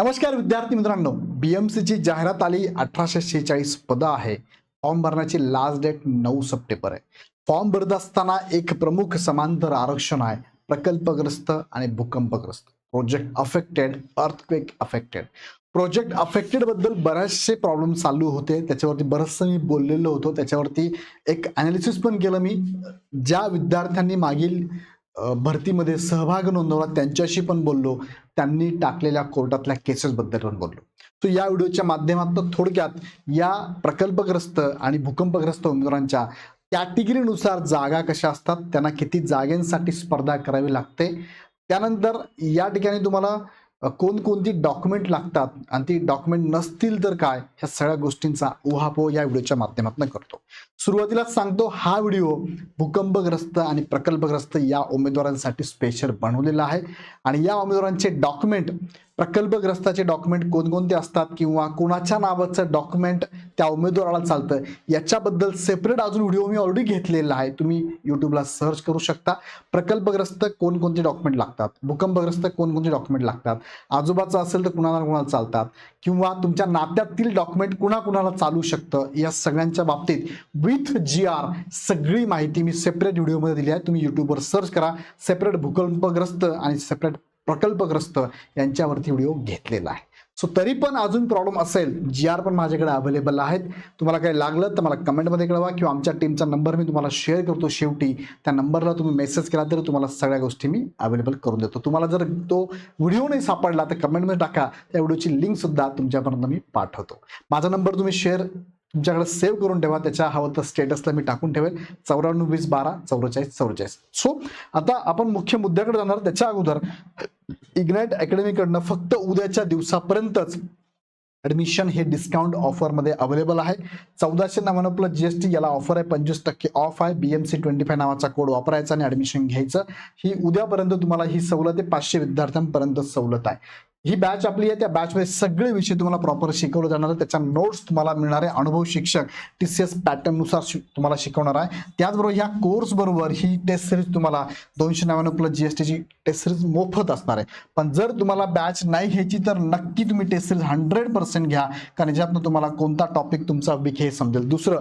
नमस्कार विद्यार्थी मित्रांनो बीएमसीची जाहिरात आली अठराशे शेहेचाळीस पदं आहे. फॉर्म भरण्याची लास्ट डेट नऊ सप्टेंबर आहे. फॉर्म भरत असताना एक प्रमुख समांतर आरक्षण आहे प्रकल्पग्रस्त आणि भूकंपग्रस्त. Project affected earthquake affected project अफेक्टेडबद्दल बरेचसे प्रॉब्लेम चालू होते. त्याच्यावरती बरंचसं मी बोललेलो होतो. त्याच्यावरती एक अनालिसिस पण केलं मी. ज्या विद्यार्थ्यांनी मागील भरतीमध्ये सहभाग नोंदवला त्यांच्याशी पण बोललो. त्यांनी टाकलेल्या कोर्टातल्या केसेसबद्दल पण बोललो. सो या व्हिडिओच्या माध्यमातून थोडक्यात या प्रकल्पग्रस्त आणि भूकंपग्रस्त उमेदवारांच्या कॅटेगरीनुसार जागा कशा असतात त्यांना किती जागेंसाठी स्पर्धा करावी लागते त्यानंतर या ठिकाणी तुम्हाला कोणकोणती डॉक्युमेंट लागतात आणि ती डॉक्युमेंट नसतील तर काय ह्या सगळ्या गोष्टींचा उहापोह या व्हिडिओच्या माध्यमातून करतो. सुरुवातीलाच सांगतो हा व्हिडिओ भूकंपग्रस्त आणि प्रकल्पग्रस्त या उमेदवारांसाठी स्पेशल बनवलेला आहे. आणि या उमेदवारांचे डॉक्युमेंट प्रकल्पग्रस्ताचे डॉक्युमेंट कोणकोणते असतात किंवा कोणाच्या नावाचं डॉक्युमेंट त्या उमेदवाराला चालतं याच्याबद्दल सेपरेट अजून व्हिडिओ मी ऑलरेडी घेतलेला आहे. तुम्ही यूट्यूबला सर्च करू शकता. प्रकल्पग्रस्त कोणकोणते डॉक्युमेंट लागतात? भूकंपग्रस्त कोणकोणते डॉक्युमेंट लागतात? आजोबाचं असेल तर कुणाला कुणाला चालतात. किंवा तुमच्या नात्यातील डॉक्युमेंट कुणाकुणाला चालू शकतं? या सगळ्यांच्या बाबतीत विथ जी आर सगळी माहिती मी सेपरेट व्हिडिओमध्ये दिली आहे. तुम्ही यूट्यूबवर सर्च करा. सेपरेट भूकंपग्रस्त आणि सेपरेट प्रकल्पग्रस्त यांच्यावरती व्हिडिओ घेतलेला आहे. सो तरी पण अजून प्रॉब्लेम असेल. जी आर पण माझ्याकडे अवेलेबल आहेत. तुम्हाला काही लागलं तर मला कमेंटमध्ये कळवा किंवा आमच्या टीमचा नंबर मी तुम्हाला शेअर करतो शेवटी. त्या नंबरला तुम्ही मेसेज केला तर तुम्हाला सगळ्या गोष्टी मी अवेलेबल करून देतो. तुम्हाला जर तो व्हिडिओ नाही सापडला तर कमेंटमध्ये टाका. त्या व्हिडिओची लिंकसुद्धा तुमच्यापर्यंत मी पाठवतो. माझा नंबर तुम्ही शेअर तुमच्याकडे सेव्ह करून ठेवा. त्याच्या हवं तर स्टेटसला मी टाकून ठेवेल. चौऱ्याण्णव वीस बारा चौवेचाळीस चौवेचाळीस. सो आता आपण मुख्य मुद्द्याकडे जाणार. त्याच्या अगोदर इग्नाइट अकॅडमीकडनं फक्त उद्याच्या दिवसापर्यंतच ॲडमिशन हे डिस्काउंट ऑफरमध्ये अवेलेबल आहे. चौदाशे नव्याण्णव प्लस जी एस टी याला ऑफर आहे. पंचवीस टक्के ऑफ आहे. B M C twenty five नावाचा कोड वापरायचा आणि ॲडमिशन घ्यायचं. ही उद्यापर्यंत तुम्हाला ही सवलत आहे. पाचशे विद्यार्थ्यांपर्यंत सवलत आहे. ही बॅच आपली आहे. त्या बॅचमध्ये सगळे विषय तुम्हाला प्रॉपर शिकवलं जाणार आहे त्याच्या नोट्स तुम्हाला मिळणार आहे. अनुभव शिक्षक टी सी एस पॅटर्ननुसार शि- तुम्हाला शिकवणार आहे. त्याचबरोबर ह्या कोर्स बरोबर ही टेस्ट सिरीज तुम्हाला दोनशे नव्याण्णव प्लस जी एस टीची टेस्ट सिरीज मोफत असणार आहे. पण जर तुम्हाला बॅच नाही घ्यायची तर नक्की तुम्ही टेस्ट सिरीज हंड्रेड पर्सेंट घ्या. कारण याच्यातनं तुम्हाला कोणता टॉपिक तुमचा वीक हे समजेल. दुसरं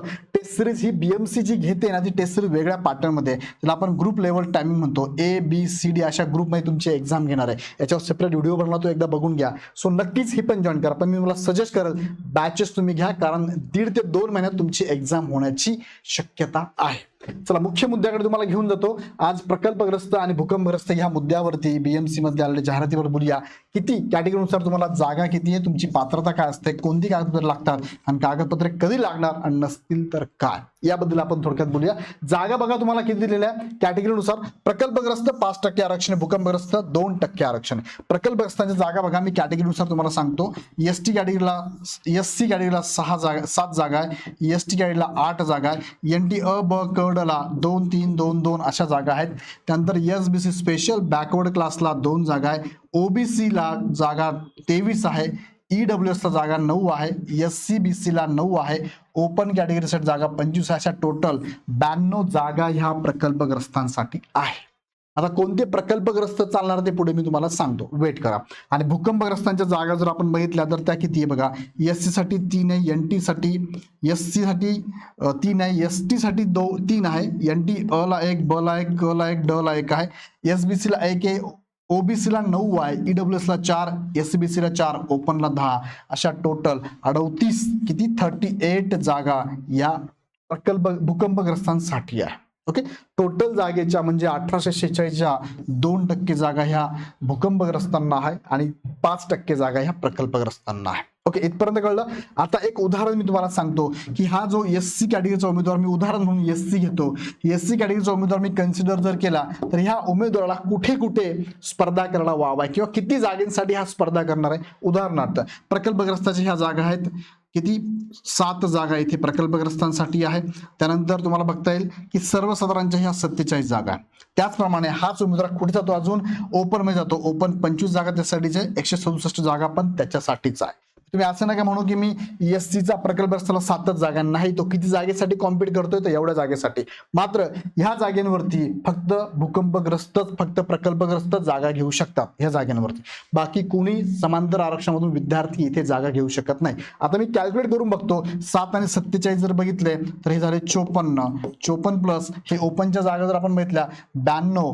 टेस्ट सिरीज ही बी एम सी जी घेते ना ती टेस्ट सिरीज वेगळ्या पॅटर्नमध्ये त्याला आपण ग्रुप लेवल टायमिंग म्हणतो. ए बी सी डी अशा ग्रुपमध्ये तुमची एक्झाम घेणार आहे. याच्यावर सेपरेट व्हिडिओ बनला तो एकदा बघून घ्या. सो नक्कीच ही पण जॉईन करा. पण मी मला सजेस्ट करेल बॅचेस तुम्ही घ्या. कारण दीड ते दोन महिन्यात तुमची एक्झाम होण्याची शक्यता आहे. चला मुख्य मुद्द्याकडे तुम्हाला घेऊन जातो. आज प्रकल्पग्रस्त आणि भूकंपग्रस्त ह्या मुद्द्यावरती बीएमसी मध्ये आलेल्या जाहिरातीवर बोलूया. किती कॅटेगरीनुसार तुम्हाला जागा किती आहे? तुमची पात्रता काय असते? कोणती कागदपत्रे लागतात? आणि कागदपत्रे कधी लागणार? आणि नसतील तर काय? याबद्दल आपण थोडक्यात बोलूया. जागा बघा तुम्हाला किती दिलेल्या आहे कॅटेगरीनुसार प्रकल्पग्रस्त पाच टक्के आरक्षण भूकंपग्रस्त दोन टक्के आरक्षण आहे. प्रकल्पग्रस्तांच्या जागा बघा मी कॅटेगरीनुसार तुम्हाला सांगतो. एस टी कॅटेगरीला एस सी कॅटेगरीला सहा जागा सात जागा आहे. एस टी कॅटेगरीला आठ जागा आहे. एन टी अ ब कड ड ला दोन तीन दोन दोन अशा जागा आहेत. त्यानंतर S B C special backward क्लासला दोन जागा आहे. ओबीसी ला जागा तेवीस आहे. ई डब्ल्यू एसला जागा नऊ आहे. एस सी बी सीला नऊ आहे. ओपन कॅटेगरीसाठी जागा पंचवीस आहे. अशा टोटल ब्याण्णव जागा ह्या प्रकल्पग्रस्तांसाठी आहे आता कोणते प्रकल्पग्रस्त चालणार ते पुढे मी तुम्हाला सांगतो. वेट करा. आणि भूकंपग्रस्तांच्या जागा जर आपण बघितल्या तर त्या किती आहे बघा? एस सी साठी तीन आहे एन टी साठी एस सी साठी तीन आहे एस टी साठी दो तीन आहे एन टी अ ला एक ब ला एक क ला एक ड ला एक आहे. एस बी सी ला एक आहे ओबीसीला नऊ आहे ई ईडब्ल्यू एसला चार एस बी सीला चार ओपनला दहा. अशा टोटल अडतीस किती? थर्टी एट जागा या प्रकल्प भूकंपग्रस्तांसाठी आहे. ओके टोटल जागेच्या म्हणजे अठराशे शेहेचाळीसच्या दोन टक्के जागा ह्या भूकंपग्रस्तांना आहे आणि पाच टक्के जागा ह्या प्रकल्पग्रस्तांना आहे. ओके इथपर्यंत कळलं? आता एक उदाहरण मी तुम्हाला सांगतो की हा जो एस सी कॅटेगरीचा उमेदवार मी उदाहरण म्हणून एस सी घेतो. एस सी कॅटेगरीचा उमेदवार मी कन्सिडर जर केला तर ह्या उमेदवाराला कुठे कुठे स्पर्धा करायला वाव आहे? किंवा किती जागेसाठी हा स्पर्धा करणार आहे? उदाहरणार्थ प्रकल्पग्रस्ताच्या ह्या जागा आहेत किती सात जागा इथे प्रकल्पग्रस्तांसाठी आहे. त्यानंतर तुम्हाला बघता येईल की सर्वसाधारणच्या ह्या सत्तेचाळीस जागा आहे. त्याचप्रमाणे हाच उमेदवार कुठे जातो अजून? ओपनमध्ये जातो. ओपन पंचवीस जागा त्यासाठीच आहे एकशे सदुसष्ट जागा पण त्याच्यासाठीच आहे. तुम्ही असं नका म्हणू की मी एस चा प्रकल्प असताना सातच जागा नाही तो किती जागेसाठी कॉम्पीट करतोय तर एवढ्या जागेसाठी. मात्र ह्या जागेवरती फक्त भूकंपग्रस्तच फक्त प्रकल्पग्रस्त जागा घेऊ शकतात ह्या जागेंवरती. बाकी कोणी समांतर आरक्षणामधून विद्यार्थी इथे जागा घेऊ शकत नाही. आता मी कॅल्क्युलेट करून बघतो सात आणि सत्तेचाळीस जर बघितले तर हे झाले चोपन्न. चोपन्न प्लस हे ओपनच्या जागा जर आपण बघितल्या ब्याण्णव.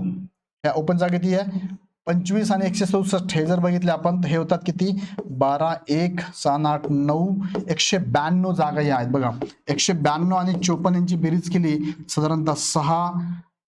या ओपन जागा किती आहे पंचवीस आणि एकशे चौसष्ट हे जर बघितले आपण हे होतात किती? बारा एक सहा आठ नऊ एकशे ब्याण्णव जागा या आहेत बघा. एकशे ब्याण्णव आणि चोपन्न यांची बेरीज केली साधारणतः सहा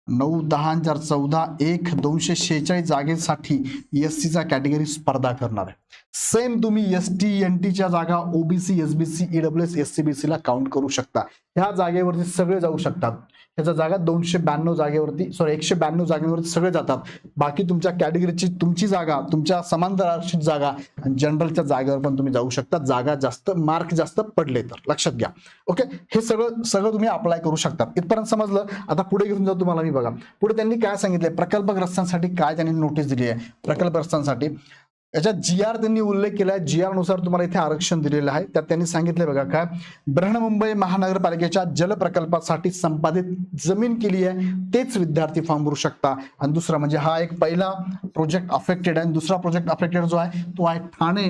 नऊ दहा हजार चौदा एक दोनशे शेहेचाळीस जागेसाठी एस सीचा कॅटेगरी स्पर्धा करणार आहे. सेम तुम्ही एस टी एन टीच्या जागा OBC S B C E W S S C B C ला काउंट करू शकता. ह्या जागेवरती सगळे जाऊ शकतात. ह्याच्या जागा दोनशे ब्याण्णव जागेवरती सॉरी एकशे ब्याण्णव जागेवरती सगळे जातात. बाकी तुमच्या कॅटेगरीची तुमची जागा तुमच्या समांतर आरक्षित जागा आणि जनरलच्या जागेवर पण तुम्ही जाऊ शकता. जागा जास्त मार्क जास्त पडले तर. लक्षात घ्या. ओके हे सगळं सगळं तुम्ही अप्लाय करू शकता इथपर्यंत समजलं? आता पुढे घेऊन जाऊ तुम्हाला मी बघा. पुढे त्यांनी काय सांगितलंय? प्रकल्पग्रस्तांसाठी काय त्यांनी नोटीस दिली आहे प्रकल्पग्रस्तांसाठी याच्यात जी आर त्यांनी उल्लेख केलाय. जी आरनुसार तुम्हाला इथे आरक्षण दिलेलं आहे. त्यात त्यांनी सांगितलंय बघा काय? बृहन्मुंबई महानगरपालिकेच्या जल प्रकल्पासाठी संपादित जमीन केली आहे. तेच विद्यार्थी फॉर्म भरू शकता. आणि दुसरा म्हणजे हा एक पहिला प्रोजेक्ट अफेक्टेड आहे. आणि दुसरा प्रोजेक्ट अफेक्टेड जो आहे तो आहे ठाणे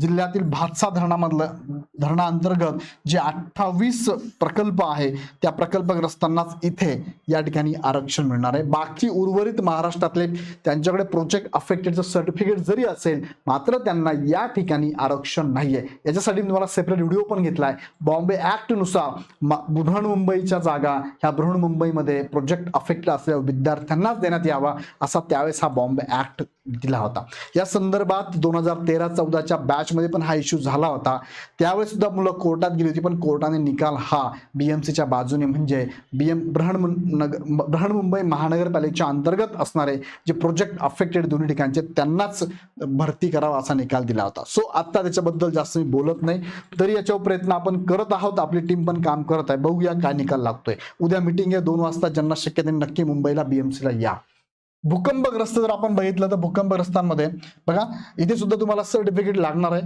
जिल्ह्यातील भातसा धरणामधलं धरणाअंतर्गत जे अठ्ठावीस प्रकल्प आहे त्या प्रकल्पग्रस्तांनाच इथे या ठिकाणी आरक्षण मिळणार आहे. बाकी उर्वरित महाराष्ट्रातले त्यांच्याकडे प्रोजेक्ट अफेक्टेडचं सर्टिफिकेट जरी असेल मात्र त्यांना या ठिकाणी आरक्षण नाहीये. याच्यासाठी मी तुम्हाला सेपरेट व्हिडिओ पण घेतलाय. बॉम्बे ऍक्टनुसार म- बृहन्मुंबईच्या जागा ह्या बृहन्मुंबईमध्ये प्रोजेक्ट अफेक्ट असलेल्या विद्यार्थ्यांनाच देण्यात यावा असा त्यावेळेस हा बॉम्बे ऍक्ट दिला होता. या संदर्भात दोन हजार तेरा चौदाच्या बॅच मध्ये पण हा इश्यू झाला होता. त्यावेळेस सुद्धा मुलं कोर्टात गेली होती पण कोर्टाने निकाल हा बीएमसीच्या बाजूने म्हणजे बीएम ब्रहण बृहन्मुंबई महानगरपालिकेच्या अंतर्गत असणारे जे प्रोजेक्ट अफेक्टेड दोन्ही ठिकाणचे त्यांनाच भरती करावा असा निकाल दिला होता. सो आता त्याच्याबद्दल जास्त मी बोलत नाही. तरी याच्यावर प्रयत्न आपण करत आहोत. आपली टीम पण काम करत आहे. बघूया काय निकाल लागतोय. उद्या मिटिंग आहे. दोन वाजता ज्यांना शक्य त्यांनी नक्की मुंबईला बीएमसीला या. भूकंपग्रस्त जर आपण बघितलं तर भूकंपग्रस्तांमध्ये बघा इथे सुद्धा तुम्हाला सर्टिफिकेट लागणार आहे.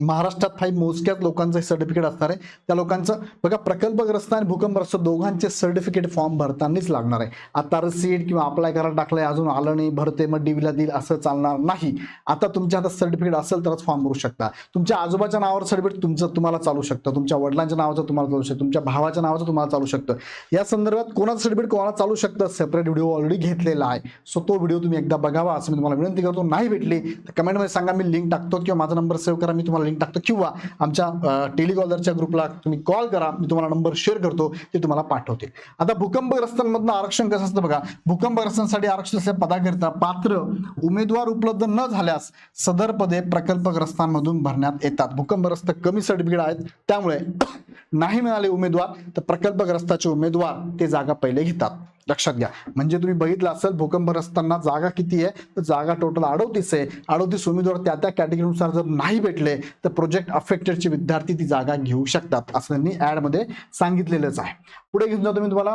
महाराष्ट्रात काही मोजक्याच लोकांचं सर्टिफिकेट असणार आहे. त्या लोकांचं बघा प्रकल्पग्रस्त आणि भूकंपग्रस्त दोघांचे सर्टिफिकेट फॉर्म भरतानाच लागणार आहे. आता रसीट किंवा अप्लाय करायला टाकलंय अजून आलं नाही भरते मग डीव्हीला देईल असं चालणार नाही. आता तुमच्या हातात सर्टिफिकेट असेल तरच फॉर्म भरू शकता. तुमच्या आजोबाच्या नावावर सर्टिफिकेट तुमचं तुम्हाला चालू शकतं. तुमच्या वडिलांच्या नावाचं तुम्हाला चालू शकतं. तुमच्या भावाच्या नावाचं तुम्हाला चालू शकतं. या संदर्भात कोणाचं सर्टिफिकेट कोणाला चालू शकतं सेपरेट व्हिडिओ ऑलरेडी घेतलेला आहे. सो तो व्हिडिओ तुम्ही एकदा बघावा असं मी तुम्हाला विनंती करतो. नाही भेटली तर कमेंटमध्ये सांगा मी लिंक टाकतो किंवा माझा नंबर सेव्ह करा मी तुम्हाला लिंक टाकतो किंवा आमच्या टेलिकॉलरच्या ग्रुपला तुम्ही कॉल करा मी तुम्हाला नंबर शेअर करतो ते तुम्हाला पाठवते. आता भूकंपग्रस्तांमधनं आरक्षण कसं असतं बघा भूकंपग्रस्तांसाठी आरक्षण असल्या पदाकरिता पात्र उमेदवार उपलब्ध न झाल्यास सदर पदे प्रकल्पग्रस्तांमधून भरण्यात येतात. भूकंपग्रस्त कमी सर्टिफिकेट आहेत त्यामुळे नाही मिळाले उमेदवार तर प्रकल्पग्रस्ताचे उमेदवार ते जागा पहिले घेतात. लक्षात घ्या. म्हणजे तुम्ही बघितलं असेल भूकंपग्रस्तांना जागा किती आहे? तर जागा टोटल अडोतीस आहे. अडोतीस उमेदवार त्या त्या कॅटेगरीनुसार जर नाही भेटले तर प्रोजेक्ट अफेक्टेडचे विद्यार्थी ती जागा घेऊ शकतात असं त्यांनी ऍडमध्ये सांगितलेलंच आहे. पुढे घेऊन जातो मी तुम्हाला.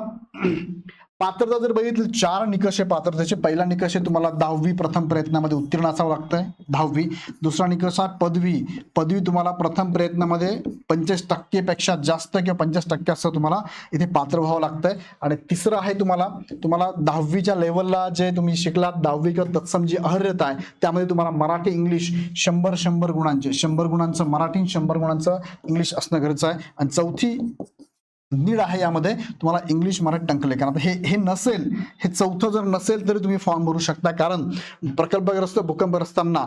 पात्रता जर बघितली चार निकष आहे पात्रतेचे. पहिला निकष आहे तुम्हाला दहावी प्रथम प्रयत्नामध्ये उत्तीर्ण असावं लागतंय. दहावी. दुसरा निकष हा पदवी. पदवी तुम्हाला प्रथम प्रयत्नामध्ये पंचवीस टक्केपेक्षा जास्त किंवा पंचवीस टक्के असं तुम्हाला इथे पात्र व्हावं लागतंय. आणि तिसरं आहे तुम्हाला तुम्हाला दहावीच्या लेवलला जे तुम्ही शिकलात दहावी किंवा तत्सम जी अहर्यता आहे त्यामध्ये तुम्हाला मराठी इंग्लिश शंभर शंभर गुणांचे शंभर गुणांचं मराठी शंभर गुणांचं इंग्लिश असणं गरजेचं आहे. आणि चौथी नीड आहे यामध्ये. तुम्हाला इंग्लिश मराठी टंकलेखन आता हे हे नसेल हे चौथं जर नसेल तरी तुम्ही फॉर्म भरू शकता. कारण प्रकल्पग्रस्त भूकंपग्रस्तांना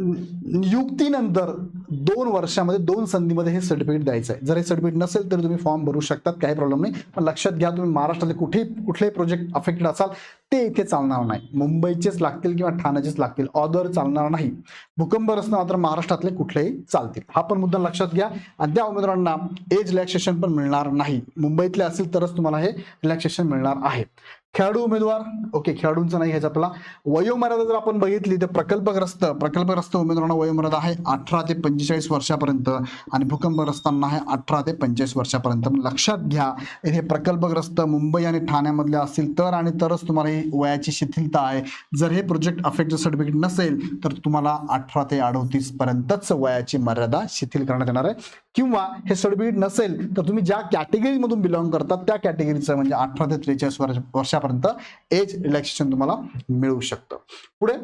नियुक्तीनंतर दोन वर्षामध्ये दोन संधीमध्ये हे सर्टिफिकेट द्यायचं आहे जर हे सर्टिफिकेट नसेल तरी तुम्ही फॉर्म भरू शकतात काही प्रॉब्लेम नाही. पण लक्षात घ्या तुम्ही महाराष्ट्रातले कुठेही कुठलेही प्रोजेक्ट अफेक्टेड असाल ते इथे चालणार नाही. मुंबईचेच लागतील किंवा ठाण्याचेच लागतील. ऑदर चालणार नाही. भूकंपग्रस्त मात्र महाराष्ट्रातले कुठलेही चालतील. हा पण मुद्दा लक्षात घ्या. आणि त्या उमेदवारांना एज रिलॅक्सेशन पण मिळणार नाही. मुंबईतले असेल तरच तुम्हाला हे रिलॅक्सेशन मिळणार आहे. खेळाडू उमेदवार. ओके खेळाडूंचं नाही घ्यायचं आपला वयोमर्यादा जर आपण बघितली तर प्रकल्पग्रस्त प्रकल्पग्रस्त उमेदवारांना वयोमर्यादा आहे अठरा ते पंचेचाळीस वर्षापर्यंत आणि भूकंपग्रस्तांना आहे अठरा ते पंचेचाळीस वर्षापर्यंत. लक्षात घ्या हे प्रकल्पग्रस्त मुंबई आणि ठाण्यामधले असतील तर आणि तरच तुम्हाला ही वयाची शिथिलता आहे. जर हे प्रोजेक्ट अफेक्ट सर्टिफिकेट नसेल तर तुम्हाला अठरा ते अडोतीस पर्यंतच वयाची मर्यादा शिथिल करण्यात येणार आहे. किंवा हे सर्टिफिकेट नसेल तर तुम्ही ज्या कॅटेगरीमधून बिलॉंग करतात त्या कॅटेगरीचं म्हणजे अठरा ते त्रेचाळीस वर्ष वर्षा वर्षापर्यंत एज रिलॅक्सेशन तुम्हाला मिळू शकतं. पुढे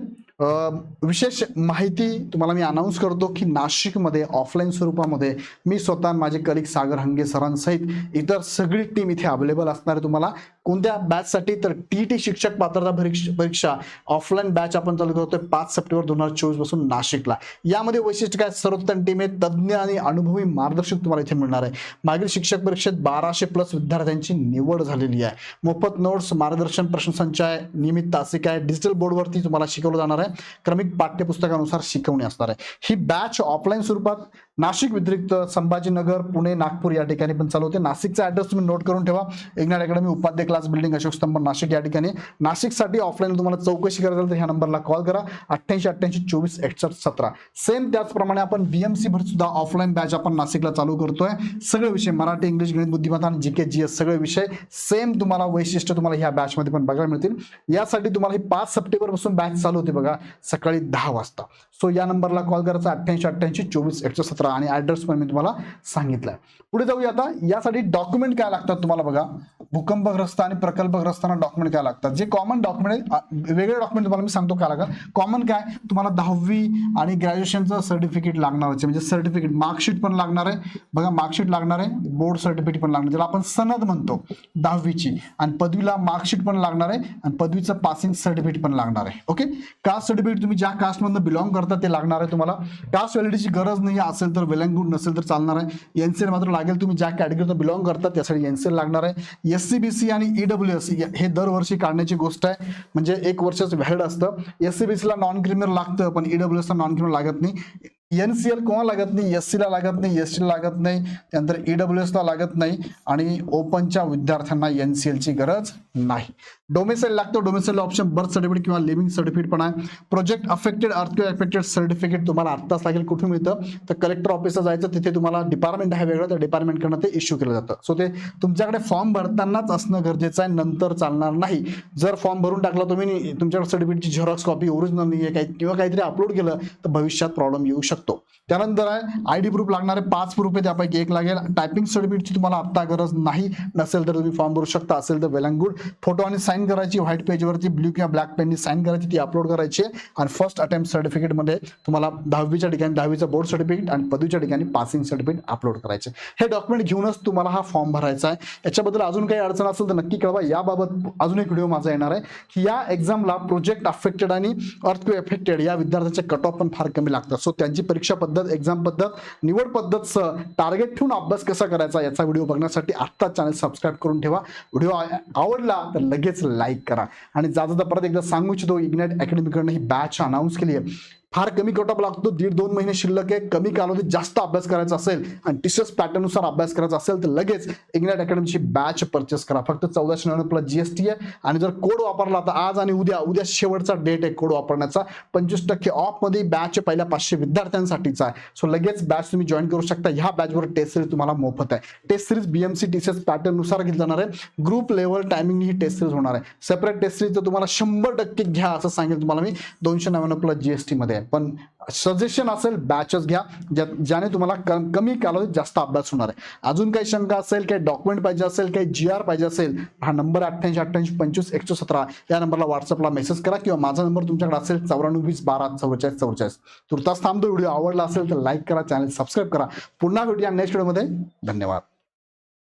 अं, विशेष माहिती तुम्हाला मी अनाऊन्स करतो की नाशिकमध्ये ऑफलाईन स्वरूपामध्ये मी स्वतः माझे कलिक सागर हंगे सरांसहित इतर सगळी टीम इथे अवेलेबल असणार आहे तुम्हाला कोणत्या बॅचसाठी तर टी टी शिक्षक पात्रता परीक्षा ऑफलाईन बॅच आपण चालू करतोय पाच सप्टेंबर दोन हजार चोवीसपासून नाशिकला. यामध्ये वैशिष्ट्य काय? सर्वोत्तम टीम आहे. तज्ज्ञ आणि अनुभवी मार्गदर्शक तुम्हाला इथे मिळणार आहे. मागील शिक्षक परीक्षेत बाराशे प्लस विद्यार्थ्यांची निवड झालेली आहे. मोफत नोट्स मार्गदर्शन प्रश्नसंच आहे नियमित तासिका आहे. डिजिटल बोर्डवरती तुम्हाला शिकवलं जाणार आहे. क्रमिक पाठ्यपुस्तकानुसार शिकवणी असणार आहे. ही बॅच ऑफलाईन स्वरूपात नाशिक व्यतिरिक्त संभाजीनगर पुणे नागपूर या ठिकाणी पण चालू होते. नाशिकचा ऍड्रेस तुम्ही नोट करून ठेवा. एकनाथ अकॅडमी उपाध्यक्ष क्लास बिल्डिंग अशोक स्तंभ नाशिक या ठिकाणी. नाशिकसाठी ऑफलाईन तुम्हाला चौकशी करायची असेल तर ह्या नंबरला कॉल करा. अठ्ठ्याऐंशी अठ्ठ्याऐंशी चोवीस एकसष्ट सतरा. सेम त्याचप्रमाणे आपण बीएमसी भर सुद्धा ऑफलाईन बॅच आपण नाशिकला चालू करतोय. सगळे विषय मराठी इंग्लिश गणित बुद्धिमत्ता आणि जीके जी एस सगळे विषय सेम तुम्हाला वैशिष्ट्य तुम्हाला ह्या बॅचमध्ये पण बघायला मिळतील. यासाठी तुम्हाला ही पाच सप्टेंबरपासून बॅच चालू होते बघा सकाळी दहा वाजता. सो या नंबरला कॉल करायचा अठ्ठ्याऐंशी अठ्ठ्याऐंशी चोवीस एकशे सतरा आणि ऍड्रेस पण मी तुम्हाला सांगितलाय. पुढे जाऊया आता. यासाठी डॉक्युमेंट काय लागतात तुम्हाला बघा? भूकंपग्रस्त आणि प्रकल्पग्रस्तांना डॉक्युमेंट काय लागतात. जे कॉमन डॉक्युमेंट वेगळे डॉक्युमेंट तुम्हाला मी सांगतो काय लागतात कॉमन काय? तुम्हाला दहावी आणि ग्रॅज्युएशनचं सर्टिफिकेट लागणार आहे. म्हणजे सर्टिफिकेट मार्कशीट पण लागणार आहे. बघा मार्कशीट लागणार आहे. बोर्ड सर्टिफिकेट पण लागणार ज्याला आपण सनद म्हणतो दहावीची. आणि पदवीला मार्कशीट पण लागणार आहे. आणि पदवीचं पासिंग सर्टिफिकेट पण लागणार आहे. ओके कास्ट सर्टिफिकेट तुम्ही ज्या कास्टमधून बिलॉंग करता ते लागणार आहे तुम्हाला. कास्ट व्हॅलिडीची गरज नाही असेल तर वेलंगूड गुड नसेल तर चालणार आहे. एनसीएल मात्र लागेल तुम्ही. ज्या कॅटेगरीतून बिलॉंग करता त्यासाठी एनसीएल लागणार आहे. एस सी बी सी आणि ईडब्ल्यू एस हे दरवर्षी काढण्याची गोष्ट आहे. म्हणजे एक वर्षच व्हॅलिड असतं. एस सी बी सीला नॉन क्रिमिनल लागतं पण ईडब्ल्यू एसला नॉन क्रिमिनल लागत नाही. एन सी एल कोणा लागत नाही? एस सीला लागत नाही एस टीला लागत नाही त्यानंतर ईडब्ल्यू एसला लागत नाही आणि ओपनच्या विद्यार्थ्यांना एन सी एलची गरज नाही. डोमेसाईल लागतो. डोमेसाईल ऑप्शन बर्थ सर्टिफिकेट किंवा लिव्हिंग सर्टिफिकेट पण आहे. Project affected earth affected certificate तुम्हाला आत्ताच लागेल कुठून मिळतं? तर कलेक्टर ऑफिसला जायचं. तिथे तुम्हाला डिपार्टमेंट आहे वेगळं. त्या डिपार्टमेंटकडनं ते इश्यू केलं जातं. सो ते तुमच्याकडे फॉर्म भरतानाच असणं गरजेचं आहे. नंतर चालणार नाही. जर फॉर्म भरून टाकला तुम्ही तुमच्याकडे सर्टिफिकेटची झेरॉक्स कॉपी ओरिजिनल नाही आहे काही किंवा काहीतरी अपलोड केलं तर भविष्यात प्रॉब्लेम येऊ शकतो. त्यानंतर आहे आय डी प्रूफ लागणारे पाच प्रूफ आहे त्यापैकी एक लागेल. टायपिंग सर्टिफिकेटची तुम्हाला आत्ता गरज नाही नसेल तर तुम्ही फॉर्म भरू शकता असेल तर वेल अँड गुड फोटो आणि साईन करायची व्हाईट पेजवरती ब्ल्यू किंवा ब्लॅक पेननी साईन करायची ती अपलोड करायची आहे. आणि फर्स्ट अटेम्प्ट सर्टिफिकेटमध्ये तुम्हाला दहावीच्या ठिकाणी दहावीचं बोर्ड सर्टिफिकेट आणि पदवीच्या ठिकाणी पासिंग सर्टिफिकेट अपलोड करायचे हे डॉक्युमेंट घेऊनच तुम्हाला हा फॉर्म भरायचा आहे. याच्याबद्दल अजून काही अडचण असेल तर नक्की कळवा. याबाबत अजून एक व्हिडिओ माझा येणार आहे की या एक्झामला प्रोजेक्ट अफेक्टेड आणि अर्थ अफेक्टेड या विद्यार्थ्यांचे कट ऑफ पण फार कमी लागतात. सो त्यांची परीक्षा पद्धत एक्झाम पद्धत निवड पद्धतसह टार्गेट ठेवून अभ्यास कसा करायचा याचा व्हिडिओ बघण्यासाठी आत्ताच चॅनल सबस्क्राईब करून ठेवा. व्हिडिओ आवडला तर लगेच लाईक करा. आणि जाता परत एकदा सांगू इच्छितो इग्नाइट अकॅडमीकडनं ही बॅच अनाऊन्स केली आहे फार कमी कट लागतो दीड दोन महिने शिल्लक आहे कमी कालावधीत जास्त अभ्यास करायचा असेल आणि टीचर्स पॅटर्ननुसार अभ्यास करायचा असेल तर लगेच इग्नाइट अकॅडमीची बॅच परचेस करा. फक्त चौदाशे नव्याण्णव प्लस जीएसटी आहे आणि जर कोड वापरला तर आज आणि उद्या उद्या शेवटचा डेट आहे कोड वापरण्याचा. पंचवीस टक्के ऑफमध्ये बॅच पहिल्या पाचशे विद्यार्थ्यांसाठीचा आहे. सो लगेच बॅच तुम्ही जॉईन करू शकता. ह्या बॅचवर टेस्ट सिरीज तुम्हाला मोफत आहे. टेस्ट सिरीज बीएमसी टीचर्स पॅटर्ननुसार घेतली जाणार आहे. ग्रुप लेवल टायमिंग ही टेस्ट सिरीज होणार आहे. सेपरेट टेस्ट सिरीज तर तुम्हाला शंभर टक्के घ्या असं सांगेल तुम्हाला मी. दोनशे नव्याण्णव प्लस जीएसटीमध्ये आहे. पण सजेशन असेल बॅचेस घ्या ज्या ज्याने तुम्हाला क- कमी कालावधीत जास्त अभ्यास होणार आहे. अजून काही शंका असेल काही डॉक्युमेंट पाहिजे असेल काही जी आर पाहिजे असेल हा नंबर अठ्ठ्याऐंशी अठ्ठ्याऐंशी पंचवीस एकशे सतरा या नंबरला व्हॉट्सअपला मेसेज करा किंवा माझा नंबर तुमच्याकडे असेल चौऱ्याण्णव वीस बारा चौवेचाळीस चौवेचाळीस तुर्तास थांबतो व्हिडिओ आवडला असेल तर लाईक करा चॅनल सबस्क्राईब करा. पुन्हा भेटूया नेक्स्ट व्हिडिओमध्ये धन्यवाद.